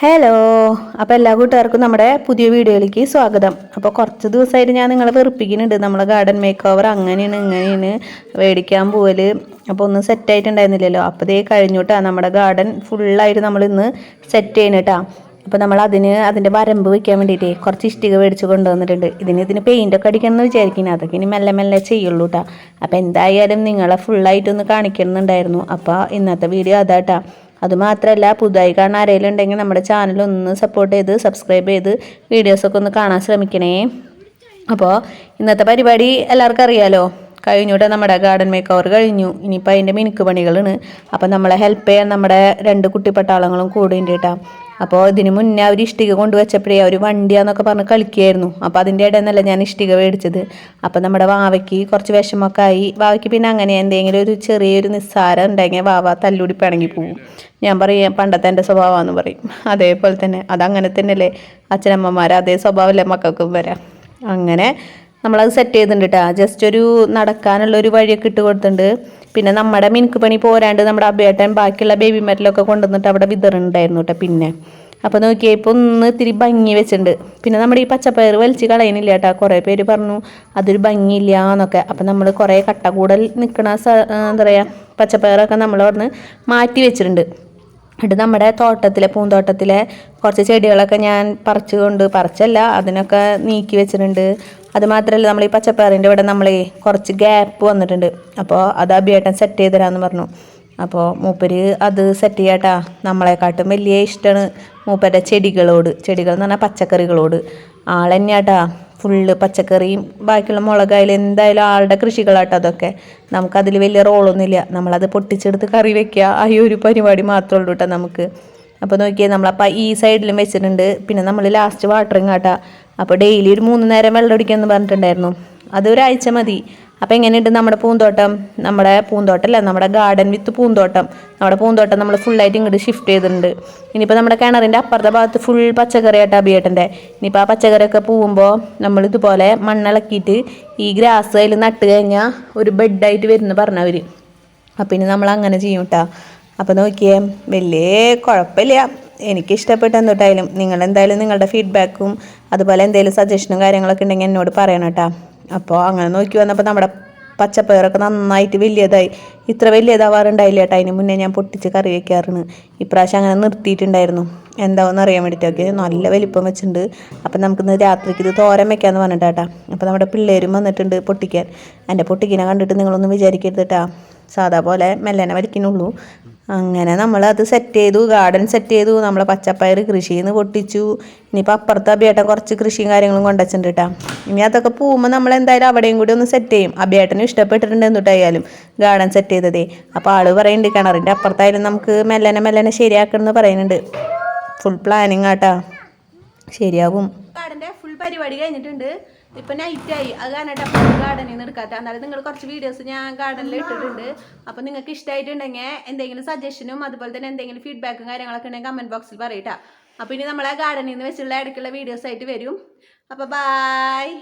Hello അപ്പോൾ എല്ലാ കൂട്ടുകാർക്കും നമ്മുടെ പുതിയ വീഡിയോയിലേക്ക് സ്വാഗതം. അപ്പോൾ കുറച്ച് ദിവസമായിട്ട് ഞാൻ നിങ്ങളെ വെറുപ്പിക്കുന്നുണ്ട്. നമ്മളെ ഗാർഡൻ മേക്ക് ഓവർ അങ്ങനെയാണ് ഇങ്ങനെയാണ് മേടിക്കാൻ പോവൽ അപ്പോൾ ഒന്നും സെറ്റായിട്ടുണ്ടായിരുന്നില്ലല്ലോ അപ്പോൾ ഇതേ കഴിഞ്ഞുട്ടാ നമ്മുടെ ഗാർഡൻ ഫുള്ളായിട്ട് നമ്മൾ ഇന്ന് സെറ്റ് ചെയ്യണട്ടാ അപ്പോൾ നമ്മൾ അതിന് അതിന്റെ വരമ്പ് വയ്ക്കാൻ വേണ്ടിയിട്ടേ കുറച്ച് ഇഷ്ടിക മേടിച്ച് കൊണ്ടുവന്നിട്ടുണ്ട്. ഇതിന് ഇതിന് പെയിന്റൊക്കെ അടിക്കണം എന്ന് വിചാരിക്കുന്നത് അതൊക്കെ ഇനി മെല്ലെ മെല്ലെ ചെയ്യുള്ളൂ കേട്ടോ അപ്പോൾ എന്തായാലും നിങ്ങളെ ഫുള്ളായിട്ടൊന്ന് കാണിക്കണമെന്നുണ്ടായിരുന്നു. അപ്പോൾ ഇന്നത്തെ വീഡിയോ അതാട്ടാ. അതുമാത്രമല്ല പുതുതായി കാണാൻ ആരെങ്കിലും ഉണ്ടെങ്കിൽ നമ്മുടെ ചാനൽ ഒന്ന് സപ്പോർട്ട് ചെയ്ത് സബ്സ്ക്രൈബ് ചെയ്ത് വീഡിയോസൊക്കെ ഒന്ന് കാണാൻ ശ്രമിക്കണേ. അപ്പോൾ ഇന്നത്തെ പരിപാടി എല്ലാവർക്കും അറിയാലോ? കഴിഞ്ഞൂട്ടെ നമ്മുടെ ഗാർഡൻ മേക്ക് ഓവർ കഴിഞ്ഞു. ഇനിയിപ്പോൾ അതിന്റെ മിനുക്ക് പണികളാണ്. അപ്പോൾ നമ്മളെ ഹെൽപ്പ് ചെയ്യാൻ നമ്മുടെ രണ്ട് കുട്ടിപ്പട്ടാളങ്ങളും കൂടെ ഉണ്ട് കേട്ടോ അപ്പോൾ ഇതിന് മുന്നേ അവർ ഇഷ്ടിക കൊണ്ടുവച്ചപ്പോഴേ അവർ വണ്ടിയാന്നൊക്കെ പറഞ്ഞ് കളിക്കുകയായിരുന്നു അപ്പോൾ അതിന്റെ ഇടയിൽ ഞാൻ ഇഷ്ടിക മേടിച്ചത്. അപ്പോൾ നമ്മുടെ വാവയ്ക്ക് കുറച്ച് വിഷമമൊക്കെ ആയി. വാവയ്ക്ക് പിന്നെ അങ്ങനെ എന്തെങ്കിലും ഒരു ചെറിയൊരു നിസ്സാരം ഉണ്ടെങ്കിൽ വാവ തല്ലൂടി പിണങ്ങി പോകും ഞാൻ പറയും പണ്ടത്തെ എന്റെ സ്വഭാവമാണെന്ന് പറയും. അതേപോലെ തന്നെ അതങ്ങനെ തന്നെയല്ലേ അച്ഛനമ്മമാർ അതേ സ്വഭാവമല്ലേ മക്കൾക്കും വരാം. അങ്ങനെ നമ്മളത് സെറ്റ് ചെയ്തിട്ടുണ്ട് കേട്ടോ ജസ്റ്റ് ഒരു നടക്കാനുള്ള ഒരു വഴിയൊക്കെ ഇട്ട് കൊടുത്തിട്ടുണ്ട്. പിന്നെ നമ്മുടെ മിനുക്ക് പണി പോരാണ്ട് നമ്മുടെ അബേട്ടൻ ബാക്കിയുള്ള ബേബി മെറ്റലൊക്കെ കൊണ്ടുവന്നിട്ട് അവിടെ വിതറുണ്ടായിരുന്നു കേട്ടോ പിന്നെ. അപ്പോൾ നോക്കിയാൽ ഇപ്പോൾ ഒന്ന് ഇത്തിരി ഭംഗി വെച്ചിട്ടുണ്ട്. പിന്നെ നമ്മുടെ ഈ പച്ചപ്പയർ വലിച്ച് കളയുന്നില്ല കേട്ടോ കുറേ പേര് പറഞ്ഞു അതൊരു ഭംഗിയില്ല എന്നൊക്കെ അപ്പം നമ്മൾ കുറേ കട്ട കൂടൽ നിൽക്കണ എന്താ പറയുക പച്ചപ്പയറൊക്കെ നമ്മൾ അവിടുന്ന് മാറ്റി വെച്ചിട്ടുണ്ട്. എന്നിട്ട് നമ്മുടെ തോട്ടത്തിലെ പൂന്തോട്ടത്തിലെ കുറച്ച് ചെടികളൊക്കെ ഞാൻ പറിച്ചു കൊണ്ട് പറിച്ചല്ല അതിനൊക്കെ നീക്കി വെച്ചിട്ടുണ്ട്. അത് മാത്രമല്ല നമ്മൾ ഈ പച്ചപ്പയറിന്റെ ഇവിടെ നമ്മൾ കുറച്ച് ഗ്യാപ്പ് വന്നിട്ടുണ്ട്. അപ്പോൾ അത് അഭിയേട്ടൻ സെറ്റ് ചെയ്ത് തരാമെന്ന് പറഞ്ഞു. അപ്പോൾ മൂപ്പര് അത് സെറ്റ് ചെയ്യാട്ടാ. നമ്മളെക്കാട്ടും വലിയ ഇഷ്ടമാണ് മൂപ്പരുടെ ചെടികളോട്. ചെടികൾ എന്ന് പറഞ്ഞാൽ പച്ചക്കറികളോട്. ആൾ തന്നെയാട്ടാ ഫുള്ള് പച്ചക്കറിയും ബാക്കിയുള്ള മുളകായാലും എന്തായാലും ആളുടെ കൃഷികളാട്ടോ അതൊക്കെ. നമുക്കതിൽ വലിയ റോളൊന്നുമില്ല. നമ്മളത് പൊട്ടിച്ചെടുത്ത് കറി വെക്കുക. ആ ഒരു പരിപാടി മാത്രമേ ഉള്ളൂ കേട്ടോ നമുക്ക്. അപ്പോൾ നോക്കിയാൽ നമ്മളപ്പോൾ ഈ സൈഡിലും വെച്ചിട്ടുണ്ട്. പിന്നെ നമ്മൾ ലാസ്റ്റ് വാട്ടറിങ് കാട്ടാം അപ്പോൾ ഡെയിലി ഒരു മൂന്ന് നേരം വെള്ളം അടിക്കുമെന്ന് പറഞ്ഞിട്ടുണ്ടായിരുന്നു. അതൊരാഴ്ച മതി. അപ്പോൾ എങ്ങനെയുണ്ട് നമ്മുടെ പൂന്തോട്ടം? നമ്മുടെ പൂന്തോട്ടമല്ല നമ്മുടെ ഗാർഡൻ വിത്ത് പൂന്തോട്ടം. നമ്മുടെ പൂന്തോട്ടം നമ്മൾ ഫുള്ളായിട്ട് ഇങ്ങോട്ട് ഷിഫ്റ്റ് ചെയ്തിട്ടുണ്ട്. ഇനിയിപ്പോൾ നമ്മുടെ കിണറിന്റെ അപ്പുറത്തെ ഭാഗത്ത് ഫുൾ പച്ചക്കറിയായിട്ട് അഭിയേട്ടന്റെ. ഇനിയിപ്പോൾ ആ പച്ചക്കറിയൊക്കെ പൂവുമ്പോൾ നമ്മൾ ഇതുപോലെ മണ്ണിളക്കിയിട്ട് ഈ ഗ്രാസ് അതിൽ നട്ട് കഴിഞ്ഞാൽ ഒരു ബെഡായിട്ട് വരുന്നു പറഞ്ഞവർ അപ്പം ഇനി നമ്മൾ അങ്ങനെ ചെയ്യും കേട്ടോ അപ്പോൾ നോക്കിയേ വലിയ കുഴപ്പമില്ല. എനിക്ക് ഇഷ്ടപ്പെട്ട എന്തൊട്ടായാലും നിങ്ങൾ എന്തായാലും നിങ്ങളുടെ ഫീഡ്ബാക്കും അതുപോലെ എന്തെങ്കിലും സജഷനും കാര്യങ്ങളൊക്കെ ഉണ്ടെങ്കിൽ എന്നോട് പറയണം കേട്ടോ അപ്പോൾ അങ്ങനെ നോക്കി വന്നപ്പോൾ നമ്മുടെ പച്ചപ്പയറൊക്കെ നന്നായിട്ട് വലിയതായി. ഇത്ര വലിയതാവാറുണ്ടായില്ല കേട്ടോ അതിന് മുന്നേ ഞാൻ പൊട്ടിച്ച് കറി വയ്ക്കാറുണ്ട് ഇപ്രാവശ്യം അങ്ങനെ നിർത്തിയിട്ടുണ്ടായിരുന്നു. എന്താവെന്ന് അറിയാൻ വേണ്ടിയിട്ടൊക്കെ നല്ല വലിപ്പം വെച്ചിട്ടുണ്ട്. അപ്പം നമുക്കിന്ന് രാത്രിക്ക് ഇത് തോരൻ വെക്കാമെന്ന് പറഞ്ഞിട്ടാ അപ്പോൾ നമ്മുടെ പിള്ളേരും വന്നിട്ടുണ്ട് പൊട്ടിക്കാൻ. എന്റെ പൊട്ടിക്കിനെ കണ്ടിട്ട് നിങ്ങളൊന്നും വിചാരിക്കരുത് കേട്ടോ സാധാ പോലെ മെല്ലനെ വലിക്കുന്നുള്ളൂ. അങ്ങനെ നമ്മൾ അത് സെറ്റ് ചെയ്തു ഗാർഡൻ സെറ്റ് ചെയ്തു. നമ്മളെ പച്ചപ്പയർ കൃഷിയിൽ നിന്ന് പൊട്ടിച്ചു. ഇനിയിപ്പോൾ അപ്പുറത്ത് അബിയേട്ടൻ കുറച്ച് കൃഷിയും കാര്യങ്ങളും കൊണ്ടുവച്ചിട്ടുണ്ട് കേട്ടോ ഇനി അതൊക്കെ പോകുമ്പോൾ നമ്മൾ എന്തായാലും അവിടെയും കൂടി ഒന്ന് സെറ്റ് ചെയ്യും. അബിയേട്ടനും ഇഷ്ടപ്പെട്ടിട്ടുണ്ട് എന്നിട്ടായാലും ഗാർഡൻ സെറ്റ് ചെയ്തതേ. അപ്പോൾ ആൾ പറയുന്നുണ്ട് കിണറിന്റെ അപ്പുറത്തായാലും നമുക്ക് മെല്ലനെ മെല്ലനെ ശരിയാക്കണമെന്ന് പറയുന്നുണ്ട്. ഫുൾ പ്ലാനിങ് ആട്ടാ ശരിയാകും ഗാർഡന്റെ ഫുൾ പരിപാടി കഴിഞ്ഞിട്ടുണ്ട്. ഇപ്പൊ നൈറ്റ് ആയി. അത് അപ്പൊ ഗാർഡനിൽ നിന്ന് എടുക്കാത്ത. എന്നാലും നിങ്ങൾ കുറച്ച് വീഡിയോസ് ഞാൻ ഗാർഡനിൽ ഇട്ടിട്ടുണ്ട്. അപ്പൊ നിങ്ങൾക്ക് ഇഷ്ടമായിട്ടുണ്ടെങ്കിൽ എന്തെങ്കിലും സജഷനും അതുപോലെ തന്നെ എന്തെങ്കിലും ഫീഡ്ബാക്കും കാര്യങ്ങളൊക്കെ ഉണ്ടെങ്കിൽ കമന്റ് ബോക്സിൽ പറയട്ടാ അപ്പൊ ഇനി നമ്മളെ ഗാർഡനിൽ നിന്ന് വെച്ചുള്ള ഇടയ്ക്കുള്ള വീഡിയോസ് ആയിട്ട് വരും. അപ്പൊ ബായ്